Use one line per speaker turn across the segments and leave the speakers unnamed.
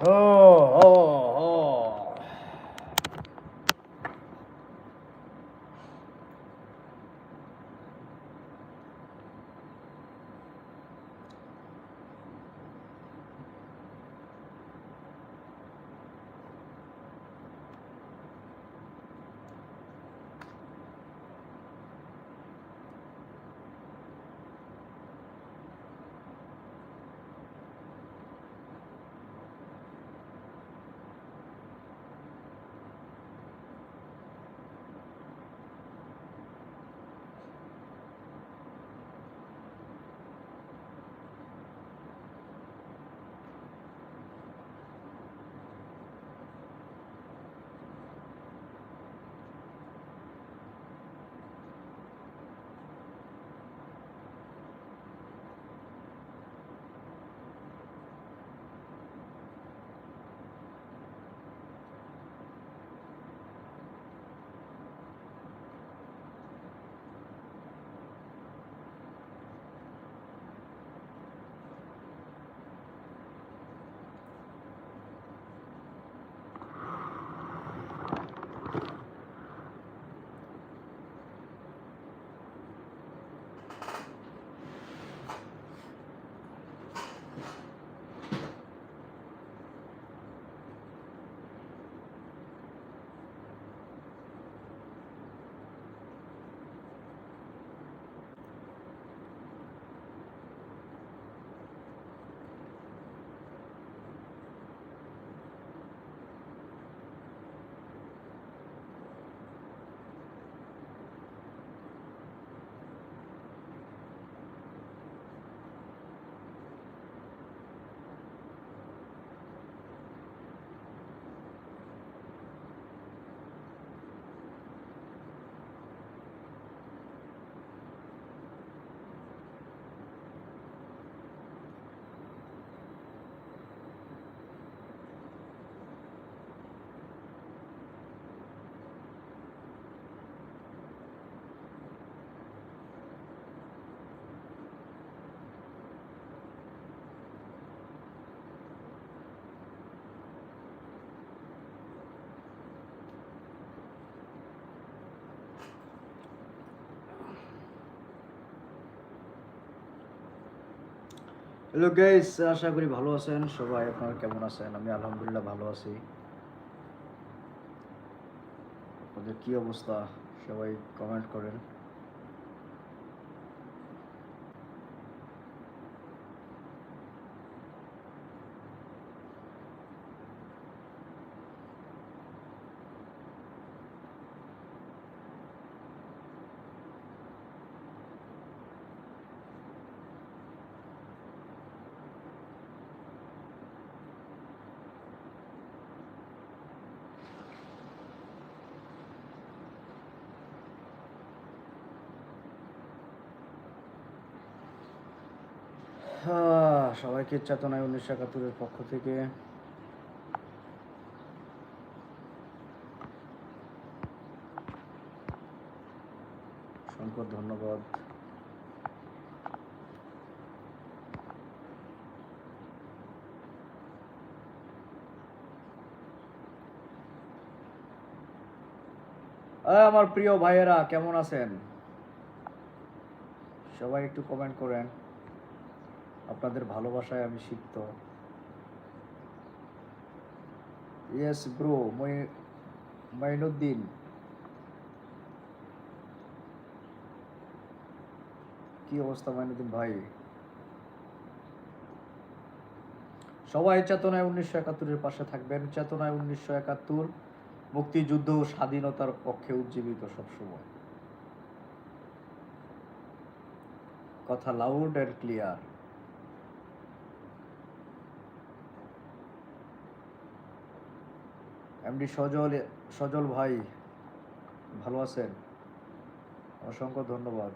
ও hello guys আশা করি ভালো আছেন। সবাই আপনারা কেমন আছেন? আমি আলহামদুলিল্লাহ ভালো আছি। আপনাদের কি অবস্থা? সবাই কমেন্ট করেন। সবাইকে চেতনায় উনিশশো একাত্তরের পক্ষ থেকে। শঙ্কর ধন্যবাদ। আমার প্রিয় ভাইয়েরা, কেমন আছেন? সবাই একটু কমেন্ট করেন। আপনাদের ভালোবাসায় আমি সিক্ত। Yes bro Mainuddin. কি অবস্থা মাইনুদ্দিন ভাই? সবাই চেতনায় উনিশশো একাত্তরের পাশে থাকবেন। চেতনায় উনিশশো একাত্তর মুক্তিযুদ্ধ স্বাধীনতার পক্ষে উজ্জীবিত সবসময়। কথা loud and clear MD Sajal Sajal ভাই, ভালো আছেন? অসংখ্য ধন্যবাদ।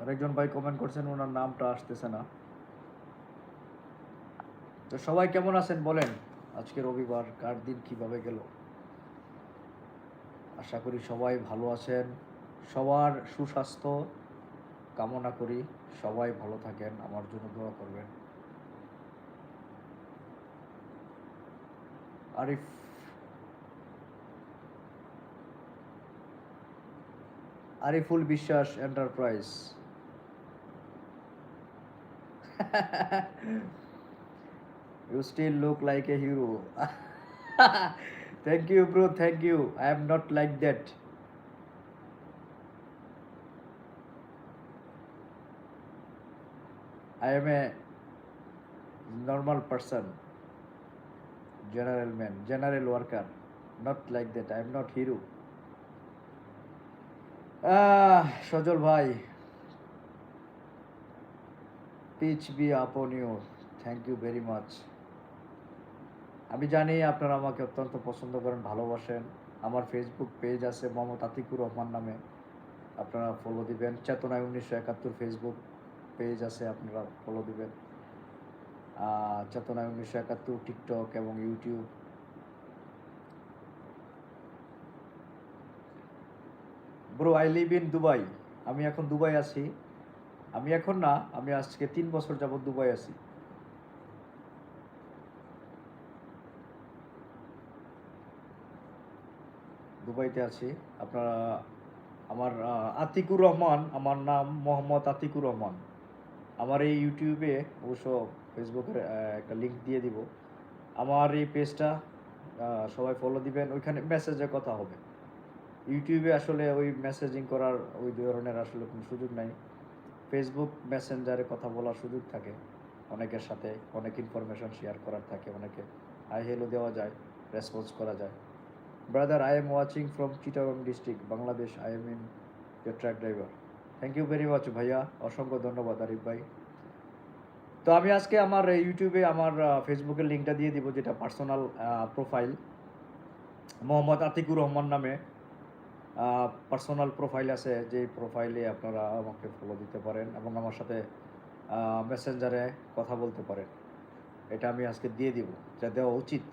আরেকজন ভাই কমেন্ট করছেন, ওনার নামটা আসতেছে না। তো সবাই কেমন আছেন বলেন, আজকে রবিবার, কার দিন কীভাবে গেল? আশা করি সবাই ভালো আছেন। সবার সুস্বাস্থ্য কামনা করি, সবাই ভালো থাকেন, আমার জন্য দোয়া করবেন। Arif Ariful Biswas enterprise you still look like a hero thank you bro thank you i am not like that i am a normal person man, general worker. Not like that, i am not hero. Ah Sajal ভাই peace be upon you thank you very much আমি জানি আপনারা আমাকে অত্যন্ত পছন্দ করেন, ভালোবাসেন। আমার ফেসবুক পেজ আছে মোহাম্মদ আতিকুর রহমান নামে। আপনারা ফলো দিবেন। চেতনায় উনিশশো একাত্তর ফেসবুক পেজ আছে, আপনারা ফলো দিবেন। চেতনায় উনিশশো একাত্তর, টিকটক এবং YouTube. Bro I live in Dubai আমি এখন দুবাই আছি। আমি এখন না, আমি আজকে তিন বছর যাবত দুবাই আছি। দুবাইতে আছি। আপনারা, আমার আতিকুর রহমান, আমার নাম মোহাম্মদ আতিকুর রহমান। আমার এই ইউটিউবে অবশ্য ফেসবুকের একটা লিঙ্ক দিয়ে দিব। আমার এই পেজটা সবাই ফলো দিবেন। ওইখানে মেসেজে কথা হবে। ইউটিউবে আসলে ওই মেসেজিং করার ওই ধরনের আসলে কোনো সুযোগ নাই। ফেসবুক মেসেঞ্জারে কথা বলার সুযোগ থাকে। অনেকের সাথে অনেক ইনফরমেশন শেয়ার করার থাকে। অনেকে আই হেলো দেওয়া যায় রেসপন্স করা যায়। Brother I am watching from Chittagong district Bangladesh I am in your truck driver thank you very much ভাইয়া। অসংখ্য ধন্যবাদ, আরিফ ভাই। তো আমি আজকে আমার ইউটিউবে আমার ফেসবুকের লিঙ্কটা দিয়ে দিব, যেটা পার্সোনাল প্রোফাইল মোহাম্মদ আতিকুর রহমান নামে পার্সোনাল প্রোফাইল আছে যে প্রোফাইলে আপনারা আমাকে ফলো দিতে পারেন এবং আমার সাথে মেসেঞ্জারে কথা বলতে পারেন। এটা আমি আজকে দিয়ে দিব যা দেওয়া উচিত।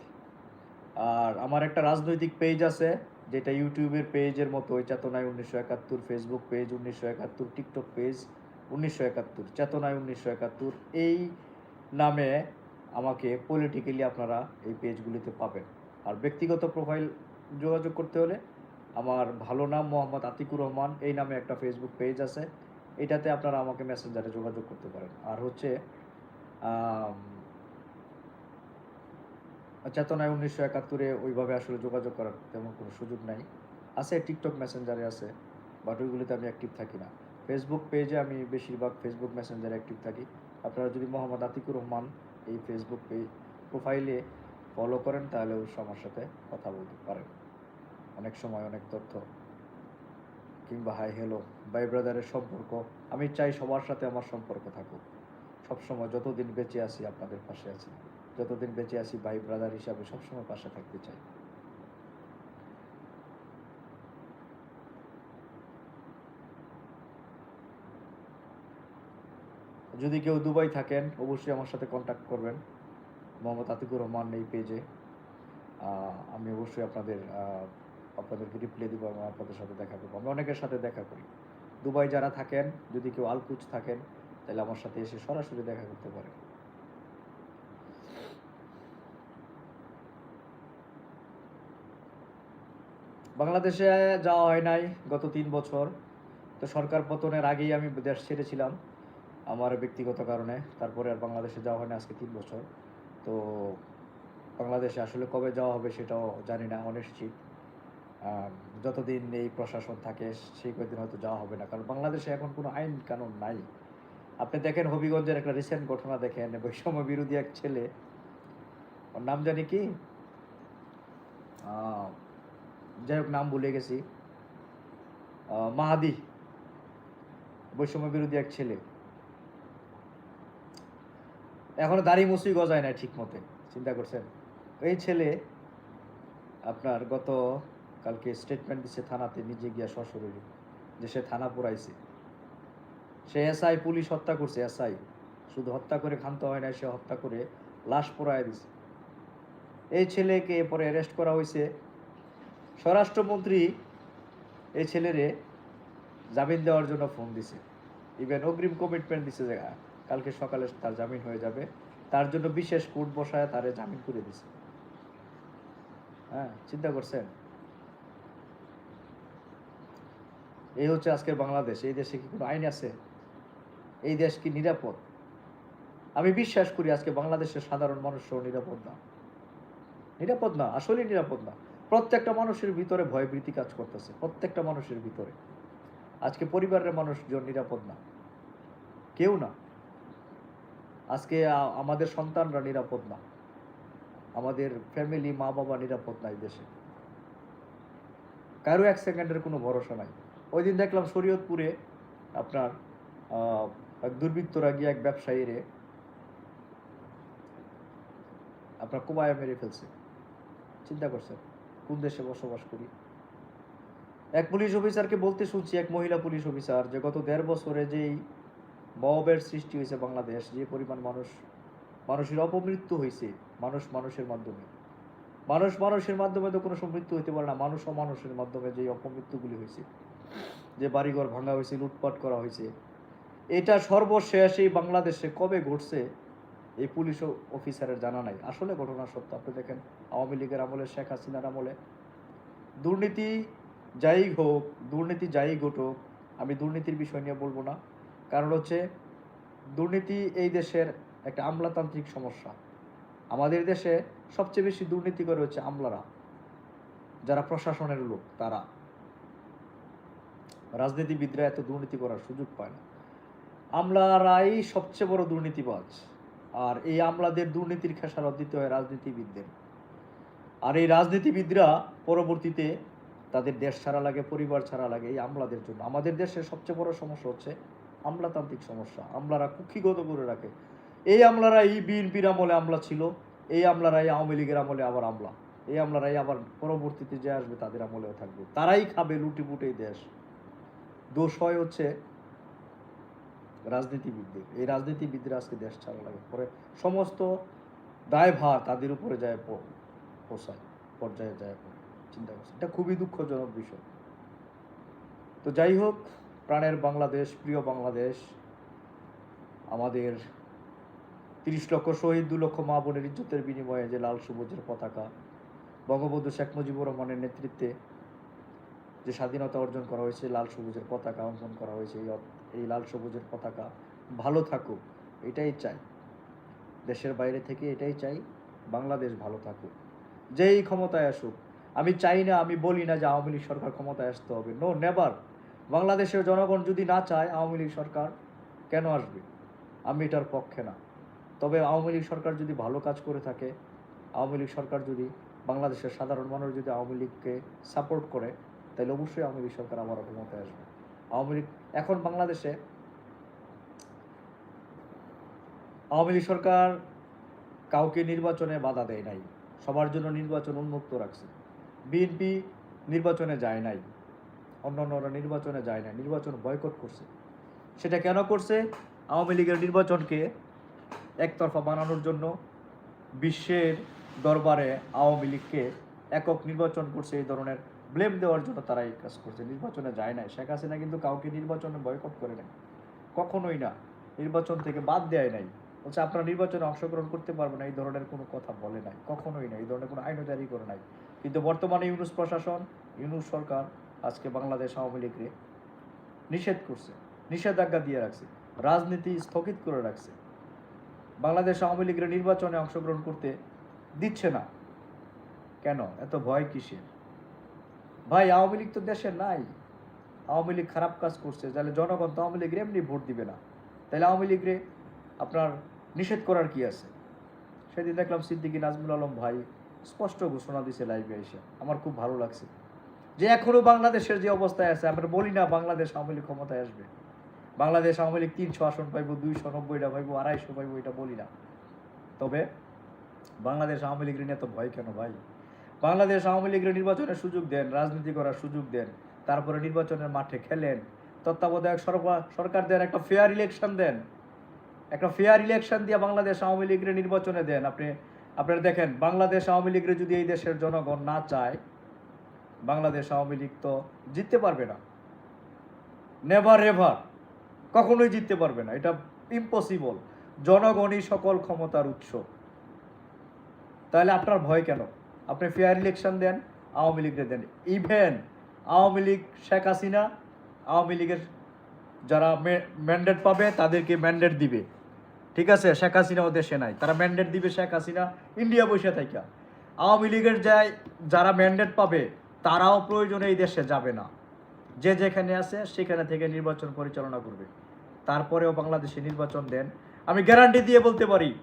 আর আমার একটা রাজনৈতিক পেজ আছে, যেটা ইউটিউবের পেজের মতো, ওই চেতনায় উনিশশো একাত্তর ফেসবুক পেজ উনিশশো একাত্তর টিকটক পেজ উনিশশো একাত্তর, চেতনায় উনিশশো একাত্তর, এই নামে আমাকে পলিটিক্যালি আপনারা এই পেজগুলিতে পাবেন। আর ব্যক্তিগত প্রোফাইল যোগাযোগ করতে হলে আমার ভালো নাম মোহাম্মদ আতিকুর রহমান, এই নামে একটা ফেসবুক পেজ আছে। এটাতে আপনারা আমাকে মেসেঞ্জারে যোগাযোগ করতে পারেন। আর হচ্ছে চেতনায় উনিশশো একাত্তরে ওইভাবে আসলে যোগাযোগ করার তেমন কোনো সুযোগ নাই। আছে টিকটক মেসেঞ্জারে আছে বাট ওইগুলিতে আমি অ্যাক্টিভ থাকি না। ফেসবুক পেজে আমি বেশিরভাগ ফেসবুক মেসেঞ্জারে অ্যাক্টিভ থাকি। আপনারা যদি মোহাম্মদ আতিকুর রহমান এই ফেসবুক পেজ প্রোফাইলে ফলো করেন তাহলে অবশ্য আমার সাথে কথা বলতে পারেন। অনেক সময় অনেক তথ্য। কিংবা, হাই, হ্যালো, ভাই, ব্রাদারের সম্পর্ক। আমি চাই সবার সাথে আমার সম্পর্ক থাকুক। সবসময় যতদিন বেঁচে আছি, আপনাদের পাশে আছি। যতদিন বেঁচে আছি, ভাই, ব্রাদার হিসাবে সবসময় পাশে থাকতে চাই। যদি কেউ দুবাই থাকেন, অবশ্যই আমার সাথে কন্ট্যাক্ট করবেন। মোহাম্মদ আতিকুর রহমান এই পেজে আমি অবশ্যই আপনাদের আপনাদেরকে রিপ্লাই দিব এবং আপনাদের সাথে দেখা করব। আমি অনেকের সাথে দেখা করি। দুবাই যারা থাকেন, যদি কেউ আলকুচ থাকেন, তাহলে আমার সাথে এসে সরাসরি দেখা করতে পারেন। বাংলাদেশে যাওয়া হয় নাই গত তিন বছর। তো সরকার পতনের আগেই আমি দেশ ছেড়েছিলাম। আমার ব্যক্তিগত কারণে, তারপরে আর বাংলাদেশে যাওয়া হয় না আজকে তিন বছর। তো বাংলাদেশে আসলে কবে যাওয়া হবে সেটাও জানি না, অনিশ্চিত। যতদিন এই প্রশাসন থাকে সেই কয়েকদিন হয়তো যাওয়া হবে না। কারণ বাংলাদেশে এখন কোনো আইন কানুন নাই। আপনি দেখেন হবিগঞ্জের একটা রিসেন্ট ঘটনা দেখেন বৈষম্য বিরোধী এক ছেলে, ওর নাম জানি কি? যাই হোক, নাম ভুলে গেছি। মাহাদি। বৈষম্য বিরোধী এক ছেলে। এখনও দাড়ি মুসি গজায় না ঠিক মতে চিন্তা করছেন? এই ছেলে আপনার গত কালকে স্টেটমেন্ট দিচ্ছে থানাতে নিজে গিয়া সশরীরে যে সে থানা পুরাইছে। সে এসআই পুলিশ হত্যা করছে এসআই। শুধু হত্যা করে ক্ষান্ত হয় না সে হত্যা করে লাশ পোড়ায় দিছে। এই ছেলেকে পরে অ্যারেস্ট করা হয়েছে স্বরাষ্ট্রমন্ত্রী এই ছেলেরে জামিন দেওয়ার জন্য ফোন দিছে। ইভেন অগ্রিম কমিটমেন্ট দিছে আহ, কালকে সকালে তার জামিন হয়ে যাবে। তার জন্য বিশেষ কোর্ট বসায় তারে জামিন করে দিছে। হ্যাঁ চিন্তা করছেন? এই হচ্ছে আজকের বাংলাদেশ। এই দেশে কি কোনো আইন আছে? এই দেশ কি নিরাপদ? আমি বিশ্বাস করি আজকে বাংলাদেশের সাধারণ মানুষও নিরাপদ না। নিরাপদ না, আসলেই নিরাপদ না। প্রত্যেকটা মানুষের ভিতরে ভয়ভীতি কাজ করতেছে, প্রত্যেকটা মানুষের ভিতরে। আজকে পরিবারের মানুষজন নিরাপদ না। কেউ না। আজকে আমাদের সন্তানরা নিরাপদ না। আমাদের ফ্যামিলি মা বাবা নিরাপদ নাই দেশে। কারও এক সেকেন্ডের কোনো ভরসা নাই। ওই দিন দেখলাম শরীয়তপুরে আপনার এক দুর্বৃত্তরা গিয়ে এক ব্যবসায়ীরে আপনার কোবায়া মেরে ফেলছে। চিন্তা করছেন, কোন দেশে বসবাস করি? এক পুলিশ অফিসারকে বলতে শুনছি, এক মহিলা পুলিশ অফিসার যে গত দেড় বছরে যেই মবের সৃষ্টি হয়েছে বাংলাদেশ, যে পরিমাণ মানুষ, মানুষের অপমৃত্যু হয়েছে, মানুষ মানুষের মাধ্যমে। মানুষ মানুষের মাধ্যমে তো কোনো সমৃদ্ধ হইতে পারে না, মানুষ মানুষের মাধ্যমে যে অপমৃত্যুগুলি হয়েছে, যে বাড়িঘর ভাঙা হয়েছে, লুটপাট করা হয়েছে, এটা সর্বশেষ এই বাংলাদেশে কবে ঘটছে, এই পুলিশ অফিসারের জানা নাই। আসলে ঘটনা সত্য, আপনি দেখেন, আওয়ামী লীগের আমলে, শেখ হাসিনার আমলে। দুর্নীতি যাই হোক, দুর্নীতি যাই ঘটুক, আমি দুর্নীতির বিষয় নিয়ে বলব না। কারণ হচ্ছে দুর্নীতি এই দেশের একটা আমলাতান্ত্রিক সমস্যা। আমাদের দেশে সবচেয়ে বেশি দুর্নীতি করে হচ্ছে আমলারা, যারা প্রশাসনের লোক, তারা। রাজনীতিবিদরা এত দুর্নীতি করার সুযোগ পায় না। আমলারাই সবচেয়ে বড় দুর্নীতিবাজ, আর এই আমলাদের দুর্নীতির খেসারত দিতে হয় রাজনীতিবিদদের। আর এই রাজনীতিবিদরা পরবর্তীতে তাদের দেশ ছাড়া লাগে, পরিবার ছাড়া লাগে এই আমলাদের জন্য। আমাদের দেশের সবচেয়ে বড় সমস্যা হচ্ছে আমলাতান্ত্রিক সমস্যা, আমলারা কুক্ষিগত করে রাখে। এই আমলারা এই বিএনপির আমলে আমলা ছিল, এই আমলারাই আওয়ামী লীগের আমলে আবার আমলা। এই আমলারাই আবার পরবর্তীতে যে আসবে তাদের আমলেও থাকবে। তারাই খাবে লুটি পুটে দেশ। দোষ হয় হচ্ছে রাজনীতিবিদদের। এই রাজনীতিবিদরা আজকে দেশ ছাড়া লাগে। পরে সমস্ত দায়ভার তাদের উপরে যায় প- পৌঁছায় পর্যায়ে যায় চিন্তা করছে। এটা খুবই দুঃখজনক বিষয়। তো যাই হোক প্রাণের বাংলাদেশ, প্রিয় বাংলাদেশ, আমাদের তিরিশ লক্ষ শহীদ, দু লক্ষ মা বোনের ইজ্জতের বিনিময়ে যে লাল সবুজের পতাকা, বঙ্গবন্ধু শেখ মুজিবুর রহমানের নেতৃত্বে যে স্বাধীনতা অর্জন করা হয়েছে, লাল সবুজের পতাকা অঙ্কন করা হয়েছে, এই লাল সবুজের পতাকা ভালো থাকুক, এটাই চাই। দেশের বাইরে থেকে এটাই চাই, বাংলাদেশ ভালো থাকুক। যেই ক্ষমতায় আসুক, আমি চাই না, আমি বলি না যে আওয়ামী লীগ সরকার ক্ষমতায় আসতে হবে। নো নেভার বাংলাদেশের জনগণ যদি না চায় আওয়ামী লীগ সরকার কেন আসবে? আমি এটার পক্ষে না। তবে আওয়ামী লীগ সরকার যদি ভালো কাজ করে থাকে, আওয়ামী লীগ সরকার যদি বাংলাদেশের সাধারণ মানুষ যদি আওয়ামী লীগকে সাপোর্ট করে, তাহলে অবশ্যই আওয়ামী লীগ সরকার আবার ক্ষমতায় আসবে। আওয়ামী লীগ, এখন বাংলাদেশে আওয়ামী লীগ সরকার কাউকে নির্বাচনে বাধা দেয় নাই। সবার জন্য নির্বাচন উন্মুক্ত রাখছে। বিএনপি নির্বাচনে যায় নাই। অন্যান্যরা নির্বাচনে যায় না, নির্বাচন বয়কট করছে। সেটা কেন করছে? আওয়ামী লীগের নির্বাচনকে একতরফা বানানোর জন্য বিশ্বের দরবারে আওয়ামী লীগকে একক নির্বাচন করছে, এই ধরনের ব্লেম দেওয়ার জন্য তারা এই কাজ করছে। নির্বাচনে যায় নাই। শেখ হাসিনা কিন্তু কাউকে নির্বাচনে বয়কট করে নাই। কখনোই না। নির্বাচন থেকে বাদ দেয় নাই। বলছে, আপনারা নির্বাচনে অংশগ্রহণ করতে পারবেন না, এই ধরনের কোনো কথা বলে নাই। কখনোই না, এই ধরনের কোনো আইনও জারি করে নাই। কিন্তু বর্তমানে ইউনুস প্রশাসন, ইউনুস সরকার আজকে বাংলাদেশ আওয়ামী লীগকে নিষেধ করছে, নিষেধাজ্ঞা দিয়ে রাখছে, রাজনীতি স্থগিত করে রাখছে। বাংলাদেশ আওয়ামী লীগের নির্বাচনে অংশগ্রহণ করতে দিচ্ছে না। কেন? এত ভয় কিসের? ভাই, আওয়ামী লীগ তো দেশে নাই। আওয়ামী লীগ খারাপ কাজ করছে, তাহলে জনগণ তো আওয়ামী লীগের এমনি ভোট দিবে না। তাহলে আওয়ামী লীগরে আপনার নিষেধ করার কি আছে? সেদিন দেখলাম সিদ্দিকী নাজমুল আলম ভাই স্পষ্ট ঘোষণা দিছে লাইভে এসে। আমার খুব ভালো লাগছে। যে এখনও বাংলাদেশের যে অবস্থায় আছে, আমরা বলি না বাংলাদেশ আওয়ামী লীগ ক্ষমতায় আসবে। বাংলাদেশ আওয়ামী লীগ তিনশো আসন পাইবো, দুইশো, নব্বইটা পাইবো, আড়াইশো পাইবো, এটা বলি না। তবে বাংলাদেশ আওয়ামী লীগের নিয়ে এত ভয় কেন ভাই? বাংলাদেশ আওয়ামী লীগের নির্বাচনের সুযোগ দেন, রাজনীতি করার সুযোগ দেন, তারপরে নির্বাচনের মাঠে খেলেন, তত্ত্বাবধায়ক সরকার দেন, একটা ফেয়ার ইলেকশন দেন। একটা ফেয়ার ইলেকশন দিয়ে বাংলাদেশ আওয়ামী লীগের নির্বাচনে দেন। আপনি, আপনারা দেখেন, বাংলাদেশ আওয়ামী লীগের যদি এই দেশের জনগণ না চায় বাংলাদেশ আওয়ামী লীগ তো জিততে পারবে না। নেভার এভার কখনোই জিততে পারবে না। এটা ইম্পসিবল জনগণই সকল ক্ষমতার উৎস। তাহলে আপনার ভয় কেন? আপনি ফেয়ার ইলেকশন দেন, আওয়ামী লীগকে দেন। ইভেন আওয়ামী লীগ শেখ হাসিনা, আওয়ামী লীগের যারা ম্যান্ডেট পাবে, তাদেরকে ম্যান্ডেট দিবে। ঠিক আছে? শেখ হাসিনাও দেশে নাই। তারা ম্যান্ডেট দিবে শেখ হাসিনা। ইন্ডিয়া বসে থাকা আওয়ামী লীগের যায়, যারা ম্যান্ডেট পাবে তারাও প্রয়োজনে এই দেশে যাবে না। যে যেখানে আছে সেখানে থেকে নির্বাচন পরিচালনা করবে। তারপরেও বাংলাদেশে নির্বাচন দেন। আমি গ্যারান্টি দিয়ে বলতে পারি,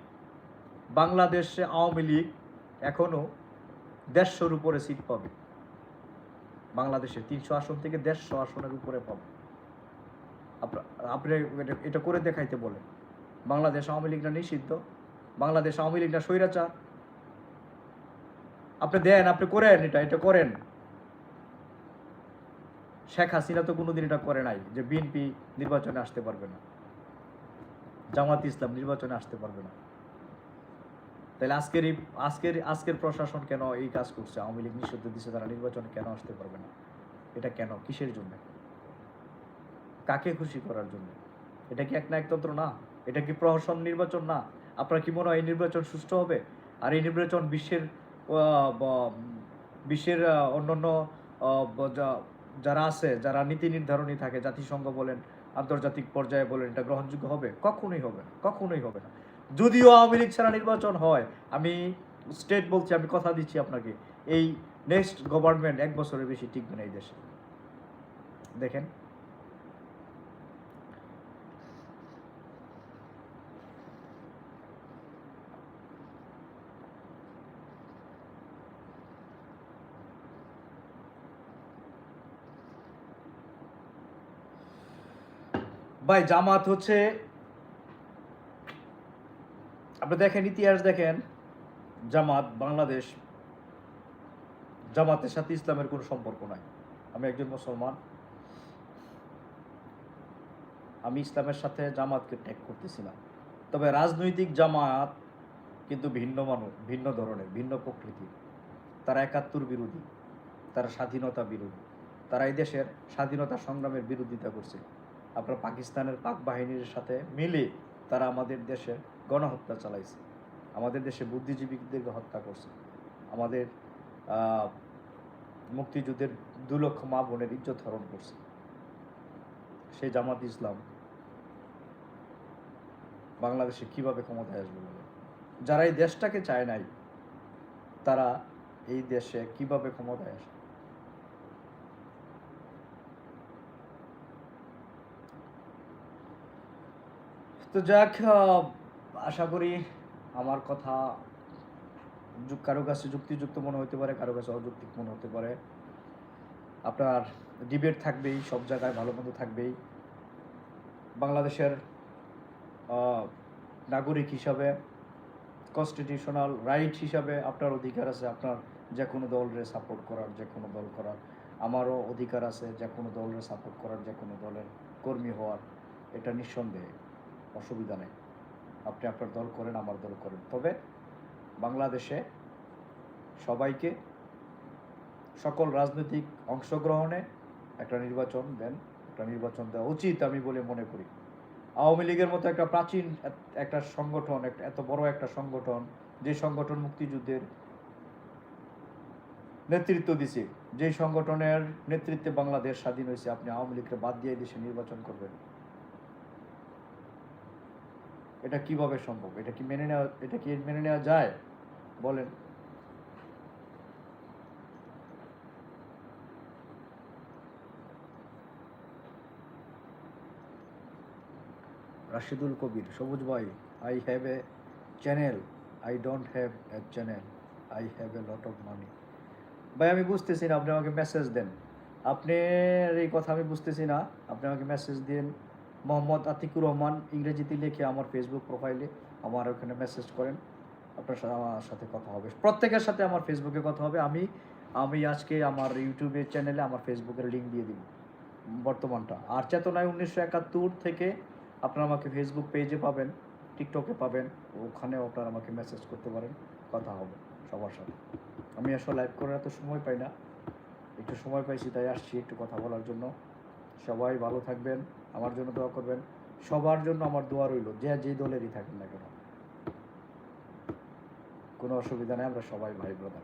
বাংলাদেশে আওয়ামী লীগ এখনও দেড়শোর উপরে সিট পাবে। বাংলাদেশে তিনশো আসন থেকে দেড়শো আসনের উপরে পাবে। আপনি এটা- করে দেখাইতে বলেন। বাংলাদেশ আওয়ামী লীগটা নিষিদ্ধ? বাংলাদেশ আওয়ামী লীগটা স্বৈরাচার? আপনি দেন, আপনি করেন এটা এটা করেন। শেখ হাসিনা তো কোনোদিন এটা করে নাই যে বিএনপি নির্বাচনে আসতে পারবে না। জামাত ইসলাম নির্বাচনে আসতে পারবে না। তাহলে আজকের এই, আজকের আজকের প্রশাসন কেন এই কাজ করছে? আওয়ামী লীগ নিষিদ্ধ দিচ্ছে তারা নির্বাচনে কেন আসতে পারবে না? এটা কেন? কিসের জন্য? কাকে খুশি করার জন্য? এটা কি এক না একতন্ত্র না? এটা কি প্রহসন নির্বাচন না? আপনার কি মনে হয় এই নির্বাচন সুষ্ঠু হবে? আর এই নির্বাচন বিশ্বের বিশ্বের অন্যান্য যারা আছে, যারা নীতি নির্ধারণী থাকে, জাতিসংঘ বলেন, আন্তর্জাতিক পর্যায়ে বলেন, এটা গ্রহণযোগ্য হবে? কখনোই হবে না, কখনোই হবে না। যদিও আওয়ামী লীগ ছাড়া নির্বাচন হয়, আমি স্টেট বলছি, আমি কথা দিচ্ছি আপনাকে, এই নেক্সট গভর্নমেন্ট এক বছরের বেশি টিকবে না এই দেশে। দেখেন। ভাই, জামাত হচ্ছে, আপনি দেখেন, ইতিহাস দেখেন, জামাত, বাংলাদেশ, জামাতের সাথে ইসলামের কোনো সম্পর্ক নাই। আমি একজন মুসলমান। আমি ইসলামের সাথে জামাতকে ট্যাগ করতেছি না। তবে রাজনৈতিক জামাত কিন্তু ভিন্ন মানুষ, ভিন্ন ধরনের, ভিন্ন প্রকৃতির। তারা একাত্তর বিরোধী, তারা স্বাধীনতা বিরোধী, তারা এই দেশের স্বাধীনতা সংগ্রামের বিরোধিতা করছে। আপনার পাকিস্তানের পাক বাহিনীর সাথে মিলে তারা আমাদের দেশে গণহত্যা চালাইছে। আমাদের দেশে বুদ্ধিজীবীদেরকে হত্যা করছে। আমাদের মুক্তিযুদ্ধের দু লক্ষ মা বোনের ইজ্জত হরণ করছে। সেই জামাত ইসলাম বাংলাদেশে কীভাবে ক্ষমতায় আসবে বলে? যারা এই দেশটাকে চায় নাই, তারা এই দেশে কীভাবে ক্ষমতায় আসে তো যাক আশা করি আমার কথা কারও কাছে যুক্তিযুক্ত মনে হতে পারে, কারও কাছে অযৌক্তিক মনে হতে পারে। আপনার ডিবেট থাকবেই, সব জায়গায় ভালো মন্দ থাকবেই। বাংলাদেশের নাগরিক হিসাবে কনস্টিটিউশনাল রাইট হিসাবে আপনার অধিকার আছে, আপনার যে কোনো দলরে সাপোর্ট করার যে কোনো দল করার। আমারও অধিকার আছে যে কোনো দলরে সাপোর্ট করার যে কোনো দলের কর্মী হওয়ার, এটা নিঃসন্দেহে। অসুবিধা নেই। আপনি আপনার দল করেন, আমার দল করেন। তবে বাংলাদেশে সবাইকে সকল রাজনৈতিক অংশগ্রহণে একটা নির্বাচন দেন, একটা নির্বাচন দেওয়া উচিত আমি বলে মনে করি। আওয়ামী লীগের মতো একটা প্রাচীন একটা সংগঠন, একটা এত বড় একটা সংগঠন, যে সংগঠন মুক্তিযুদ্ধের নেতৃত্ব দিছে, যে সংগঠনের নেতৃত্বে বাংলাদেশ স্বাধীন হয়েছে, আপনি আওয়ামী লীগকে বাদ দিয়ে দেশে নির্বাচন করবেন। এটা কীভাবে সম্ভব? এটা কি মেনে নেওয়া, এটা কি মেনে নেওয়া যায়? বলেন। রাশিদুল কবির, সবুজ ভাই I have a channel I don't have a channel I have a lot of money ভাই, আমি বুঝতেছি না, আপনি আমাকে মেসেজ দেন। আপনার এই কথা আমি বুঝতেছি না, আপনি আমাকে মেসেজ দিন। মোহাম্মদ আতিকুর রহমান ইংরেজিতে লিখে আমার ফেসবুক প্রোফাইলে আমার ওখানে মেসেজ করেন। আপনার সাথে, আমার সাথে কথা হবে। প্রত্যেকের সাথে আমার ফেসবুকে কথা হবে। আমি আমি আজকে আমার ইউটিউবের চ্যানেলে আমার ফেসবুকের লিঙ্ক দিয়ে দিব বর্তমানটা। আর চেতনায় উনিশশো একাত্তর থেকে আপনারা আমাকে ফেসবুক পেজে পাবেন টিকটকে পাবেন, ওখানেও আপনারা আমাকে মেসেজ করতে পারেন, কথা হবে সবার সাথে। আমি আসলে লাইভ করার এত সময় পাই না। একটু সময় পাইছি, তাই আসছি একটু কথা বলার জন্য। সবাই ভালো থাকবেন। আমার জন্য দোয়া করবেন। সবার জন্য আমার দোয়া রইল, যে যে দলেরই থাকেন না কেন। কোনো অসুবিধা নেই, আমরা সবাই ভাই ব্রাদার।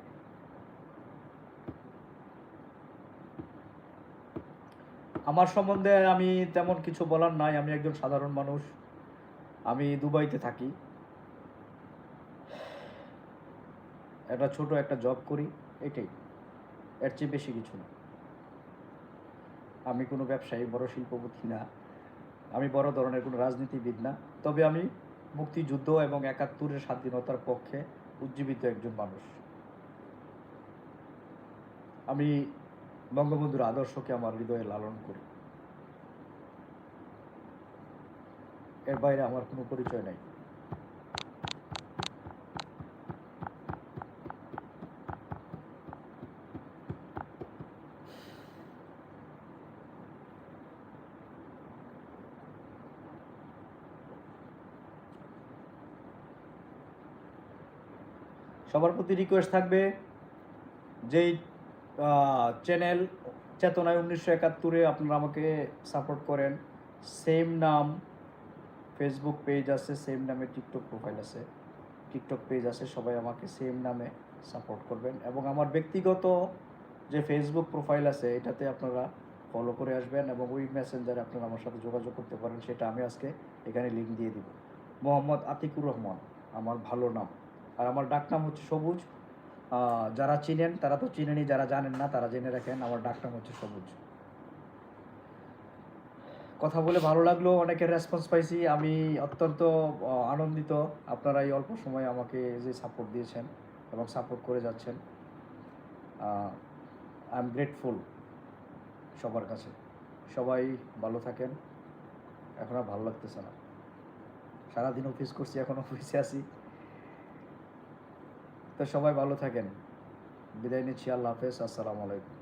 আমার সম্বন্ধে আমি তেমন কিছু বলার নাই, আমি একজন সাধারণ মানুষ। আমি দুবাইতে থাকি। একটা ছোট একটা জব করি, এটাই। এর চেয়ে বেশি কিছু না। আমি কোনো ব্যবসায়ী, বড় শিল্পপতি না। আমি বড় ধরনের কোনো রাজনীতিবিদ না। তবে আমি মুক্তিযুদ্ধ এবং একাত্তরের স্বাধীনতার পক্ষে উজ্জীবিত একজন মানুষ। আমি বঙ্গবন্ধুর আদর্শকে আমার হৃদয়ে লালন করি। এর বাইরে আমার কোনো পরিচয় নাই। সবার প্রতি রিকোয়েস্ট থাকবে যেই চ্যানেল চেতনায় উনিশশো একাত্তরে আপনারা আমাকে সাপোর্ট করেন সেম নাম ফেসবুক পেজ আছে সেম নামে টিকটক প্রোফাইল আছে টিকটক পেজ আছে, সবাই আমাকে সেম নামে সাপোর্ট করবেন এবং আমার ব্যক্তিগত যে ফেসবুক প্রোফাইল আছে, এটাতে আপনারা ফলো করে আসবেন এবং ওই মেসেঞ্জারে আপনারা আমার সাথে যোগাযোগ করতে পারেন, সেটা আমি আজকে এখানে লিঙ্ক দিয়ে দিব। মোহাম্মদ আতিকুর রহমান, আমার ভালো নাম। আর আমার ডাকনাম হচ্ছে সবুজ। যারা চিনেন, তারা তো চিনেনি যারা জানেন না, তারা জেনে রাখেন, আমার ডাকনাম হচ্ছে সবুজ। কথা বলে ভালো লাগল, অনেকের রেসপন্স পাইছি, আমি অত্যন্ত আনন্দিত আপনারা এই অল্প সময়ে আমাকে যে সাপোর্ট দিয়েছেন এবং সাপোর্ট করে যাচ্ছেন আই এম গ্রেটফুল সবার কাছে। সবাই ভালো থাকেন, এখন আর ভালো লাগতেছে না। সারাদিন অফিস করছি, এখন অফিসে আছি। তো সবাই ভালো থাকেন। বিদায় নিচ্ছি আল্লাহ হাফেজ আসসালামু আলাইকুম।